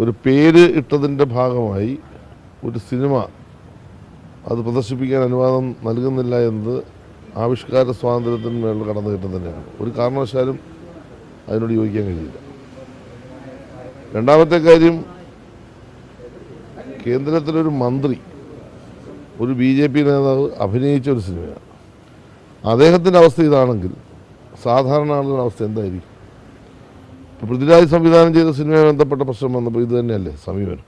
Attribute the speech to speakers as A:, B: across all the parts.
A: ഒരു പേര് ഇട്ടതിന്റെ ഭാഗമായി ഒരു സിനിമ അത് പ്രദർശിപ്പിക്കാൻ അനുവാദം നൽകുന്നില്ല എന്നത് ആവിഷ്കാര സ്വാതന്ത്ര്യത്തിന് മേലുള്ള കടന്നുകയറ്റം തന്നെയാണ്. ഒരു കാരണവശാലും അതിനോട് യോജിക്കാൻ കഴിയില്ല. രണ്ടാമത്തെ കാര്യം കേന്ദ്രത്തിലൊരു മന്ത്രി ഒരു ബി ജെ പി നേതാവ് അഭിനയിച്ച ഒരു സിനിമയാണ്. അദ്ദേഹത്തിന്റെ അവസ്ഥ ഇതാണെങ്കിൽ സാധാരണ ആളുടെ അവസ്ഥ എന്തായിരിക്കും? പൃഥ്വിരാജ് സംവിധാനം ചെയ്ത സിനിമയുമായി ബന്ധപ്പെട്ട പ്രശ്നം വന്നപ്പോൾ ഇത് തന്നെയല്ലേ സമീപനം.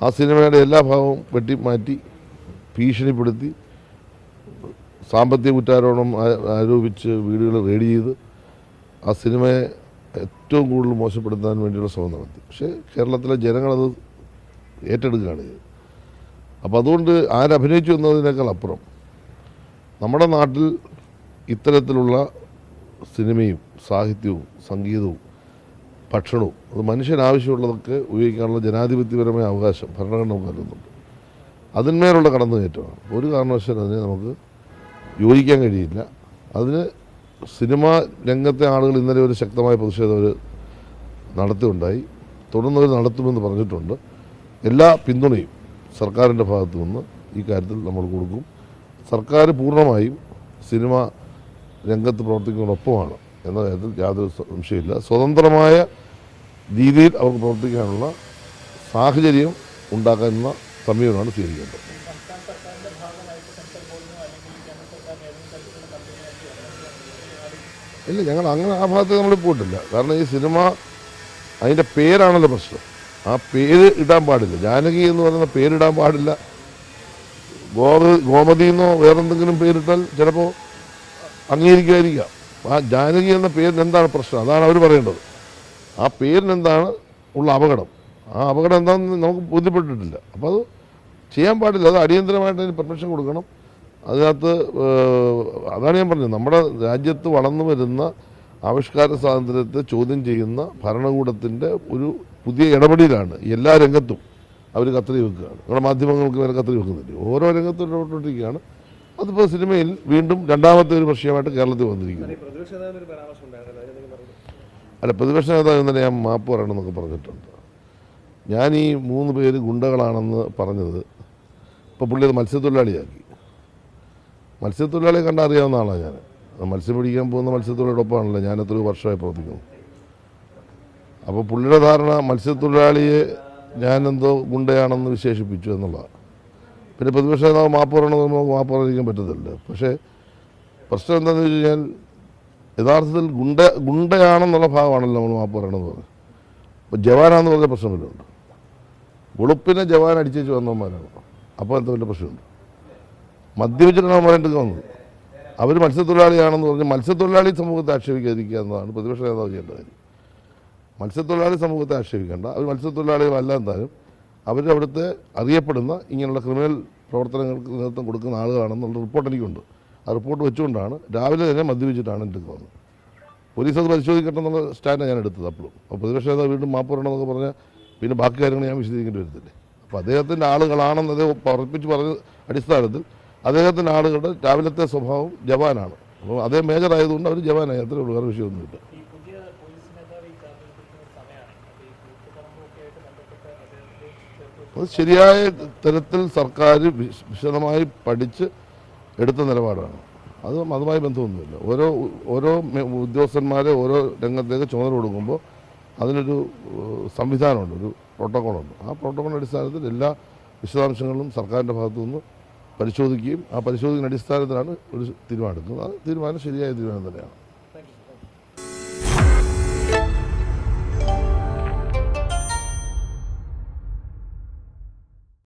A: ആ സിനിമയുടെ എല്ലാ ഭാഗവും വെട്ടി മാറ്റി ഭീഷണിപ്പെടുത്തി സാമ്പത്തിക കുറ്റാരോപണം ആരോപിച്ച് വീടുകൾ റെഡി ചെയ്ത് ആ സിനിമയെ ഏറ്റവും കൂടുതൽ മോശപ്പെടുത്താൻ വേണ്ടിയുള്ള ശ്രമം നടത്തി. പക്ഷേ കേരളത്തിലെ ജനങ്ങളത് ഏറ്റെടുക്കുകയാണ് ചെയ്തത്. അപ്പോൾ അതുകൊണ്ട് ആരഭിനയിച്ചു എന്നതിനേക്കാൾ അപ്പുറം നമ്മുടെ നാട്ടിൽ ഇത്തരത്തിലുള്ള സിനിമയും സാഹിത്യവും സംഗീതവും ഭക്ഷണവും അത് മനുഷ്യൻ ആവശ്യമുള്ളതൊക്കെ ഉപയോഗിക്കാനുള്ള ജനാധിപത്യപരമായ അവകാശം ഭരണഘടന കരുതുന്നുണ്ട് അതിന്മേലുള്ള കടന്നുകയറ്റമാണ്. ഒരു കാരണവശാലും അതിനെ നമുക്ക് യോജിക്കാൻ കഴിയില്ല. അതിന് സിനിമാ രംഗത്തെ ആളുകൾ ഇന്നലെ ഒരു ശക്തമായ പ്രതിഷേധം അവർ നടത്തുകയുണ്ടായി തുടർന്ന് അവർ നടത്തുമെന്ന് പറഞ്ഞിട്ടുണ്ട്. എല്ലാ പിന്തുണയും സർക്കാരിന്റെ ഭാഗത്തു നിന്ന് ഈ കാര്യത്തിൽ നമ്മൾ കൊടുക്കും. സർക്കാർ പൂർണമായും സിനിമ രംഗത്ത് പ്രവർത്തിക്കുന്നതിനൊപ്പമാണ്. എന്ന കാര്യത്തിൽ യാതൊരു സംശയമില്ല സ്വതന്ത്രമായ രീതിയിൽ അവർക്ക് പ്രവർത്തിക്കാനുള്ള സാഹചര്യം ഉണ്ടാക്കുന്ന സമീപനമാണ് സ്വീകരിക്കേണ്ടത്. ഇല്ല ഞങ്ങൾ അങ്ങനെ ആ ഭാഗത്ത് നമ്മൾ പോയിട്ടില്ല. കാരണം ഈ സിനിമ അതിന്റെ പേരാണല്ലോ പ്രശ്നം. ആ പേര് ഇടാൻ പാടില്ല. ജാനകി എന്ന് പറയുന്ന പേരിടാൻ പാടില്ല. ഗോമതി എന്നോ വേറെന്തെങ്കിലും പേരിട്ടാൽ ചിലപ്പോൾ അംഗീകരിക്കുമായിരിക്കാം ആ ജാനകി എന്ന പേരിന് എന്താണ് പ്രശ്നം? അതാണ് അവർ പറയേണ്ടത്. ആ പേരിന് എന്താണ് ഉള്ള അപകടം? ആ അപകടം എന്താണെന്ന് നമുക്ക് ബോധ്യപ്പെട്ടിട്ടില്ല. അപ്പോൾ അത് ചെയ്യാൻ പാടില്ല. അത് അടിയന്തരമായിട്ട് അതിന് പെർമിഷൻ കൊടുക്കണം. അതിനകത്ത് അതാണ് ഞാൻ പറഞ്ഞത്. നമ്മുടെ രാജ്യത്ത് വളർന്നു വരുന്ന ആവിഷ്കാര സ്വാതന്ത്ര്യത്തെ ചോദ്യം ചെയ്യുന്ന ഭരണകൂടത്തിന്റെ ഒരു പുതിയ ഇടപെടലാണ് എല്ലാ രംഗത്തും. അവർ കത്തിരി വെക്കുകയാണ്. നമ്മുടെ മാധ്യമങ്ങൾക്ക് വരെ കത്തിരി വെക്കുന്നില്ല. ഓരോ രംഗത്തും ഇടപെട്ടുകൊണ്ടിരിക്കുകയാണ്. അതിപ്പോൾ സിനിമയിൽ വീണ്ടും രണ്ടാമത്തെ ഒരു വിഷയമായിട്ട് കേരളത്തിൽ വന്നിരിക്കുന്നു. അല്ല പ്രതിപക്ഷ നേതാവ് ഇന്നലെ ഞാൻ മാപ്പ് പറയണമെന്നൊക്കെ പറഞ്ഞിട്ടുണ്ട്. ഞാൻ ഈ മൂന്ന് പേര് ഗുണ്ടകളാണെന്ന് പറഞ്ഞത് ഇപ്പോൾ പുള്ളി അത് മത്സ്യത്തൊഴിലാളിയാക്കി. മത്സ്യത്തൊഴിലാളിയെ കണ്ടാൽ അറിയാവുന്ന ആളാണ് ഞാൻ. മത്സ്യം പിടിക്കാൻ പോകുന്ന മത്സ്യത്തൊഴിലാളിയോടൊപ്പമാണല്ലോ ഞാൻ എത്രയോ വർഷമായി പ്രവർത്തിക്കുന്നു. അപ്പോൾ പുള്ളിയുടെ ധാരണ മത്സ്യത്തൊഴിലാളിയെ ഞാനെന്തോ ഗുണ്ടയാണെന്ന് വിശേഷിപ്പിച്ചു എന്നുള്ളതാണ് പിന്നെ പ്രതിപക്ഷ നേതാവ് മാപ്പ് പറയണമെന്ന് നമുക്ക് മാപ്പ് പറഞ്ഞിരിക്കാൻ പറ്റത്തില്ല. പക്ഷേ പ്രശ്നം എന്താണെന്ന് വെച്ച് കഴിഞ്ഞാൽ യഥാർത്ഥത്തിൽ ഗുണ്ട ഗുണ്ടയാണെന്നുള്ള ഭാഗമാണല്ലോ നമ്മൾ മാപ്പ് പറയണമെന്ന് പറഞ്ഞത്. അപ്പോൾ ജവാനാന്ന് പറഞ്ഞ പ്രശ്നമില്ലുണ്ട് വെളുപ്പിനെ ജവാൻ അടിച്ചേച്ച് വന്നവന്മാരാണ്? അപ്പോൾ എന്താ വലിയ പ്രശ്നമുണ്ട് മദ്യപിച്ചിട്ടാണ് അവന്മാരായിട്ട് വന്നത്. അവർ മത്സ്യത്തൊഴിലാളിയാണെന്ന് പറഞ്ഞ് മത്സ്യത്തൊഴിലാളി സമൂഹത്തെ ആക്ഷേപിക്കാതിരിക്കുക എന്നതാണ് പ്രതിപക്ഷ നേതാവ് ചെയ്യേണ്ട കാര്യം. മത്സ്യത്തൊഴിലാളി സമൂഹത്തെ ആക്ഷേപിക്കേണ്ട. അവർ മത്സ്യത്തൊഴിലാളികളല്ല എന്തായാലും അവർ അവിടുത്തെ അറിയപ്പെടുന്ന ഇങ്ങനെയുള്ള ക്രിമിനൽ പ്രവർത്തനങ്ങൾക്ക് നേതൃത്വം കൊടുക്കുന്ന ആളുകളാണെന്നുള്ള റിപ്പോർട്ട് എനിക്കുണ്ട്. ആ റിപ്പോർട്ട് വെച്ചുകൊണ്ടാണ് രാവിലെ തന്നെ മദ്യപിച്ചിട്ടാണ് എന്റെ വന്നത്. പോലീസ് അത് പരിശോധിക്കട്ടെ എന്നുള്ള സ്റ്റാൻഡാണ് ഞാൻ എടുത്തത് അപ്പോഴും. അപ്പോൾ പ്രതിപക്ഷ നേതാവ് വീണ്ടും മാപ്പ് പറയണമെന്നൊക്കെ പറഞ്ഞാൽ പിന്നെ ബാക്കി കാര്യങ്ങൾ ഞാൻ വിശദീകരിക്കേണ്ടി വരത്തില്ലേ. അപ്പോൾ അദ്ദേഹത്തിന്റെ ആളുകളാണെന്ന് അദ്ദേഹം ഉറപ്പിച്ച് പറഞ്ഞ അടിസ്ഥാനത്തിൽ അദ്ദേഹത്തിന്റെ ആളുകളുടെ രാവിലത്തെ സ്വഭാവം ജവാനാണ്. അപ്പോൾ അതേ മേജർ ആയതുകൊണ്ട് അവർ ജവാനായി. അത്രേ വേറെ വിഷയമൊന്നുമില്ല
B: ഈ പുതിയ പോലീസ് മേധാവി ഈ ചാർജ് എടുത്തിരിക്കുന്ന സമയമാണ് അപ്പോൾ ഈ കൂത്തുപറമ്പൊക്കെ ആയിട്ട് ബന്ധപ്പെട്ട് അദ്ദേഹത്തെ ചേർത്ത്
A: അത് ശരിയായ തരത്തിൽ സർക്കാർ വിശദമായി പഠിച്ച് എടുത്ത നിലപാടാണ്. അത് അതുമായി ബന്ധമൊന്നുമില്ല. ഓരോ ഓരോ ഉദ്യോഗസ്ഥന്മാരെ ഓരോ രംഗത്തേക്ക് ചുമതല കൊടുക്കുമ്പോൾ അതിനൊരു സംവിധാനമുണ്ട് ഒരു പ്രോട്ടോക്കോളുണ്ട്. ആ പ്രോട്ടോക്കോളിന്റെ അടിസ്ഥാനത്തിൽ എല്ലാ വിശദാംശങ്ങളും സർക്കാരിന്റെ ഭാഗത്തുനിന്ന് പരിശോധിക്കുകയും ആ പരിശോധിക്കുന്ന അടിസ്ഥാനത്തിലാണ് ഒരു തീരുമാനം എടുക്കുന്നത്. ആ തീരുമാനം ശരിയായ തീരുമാനം തന്നെയാണ്.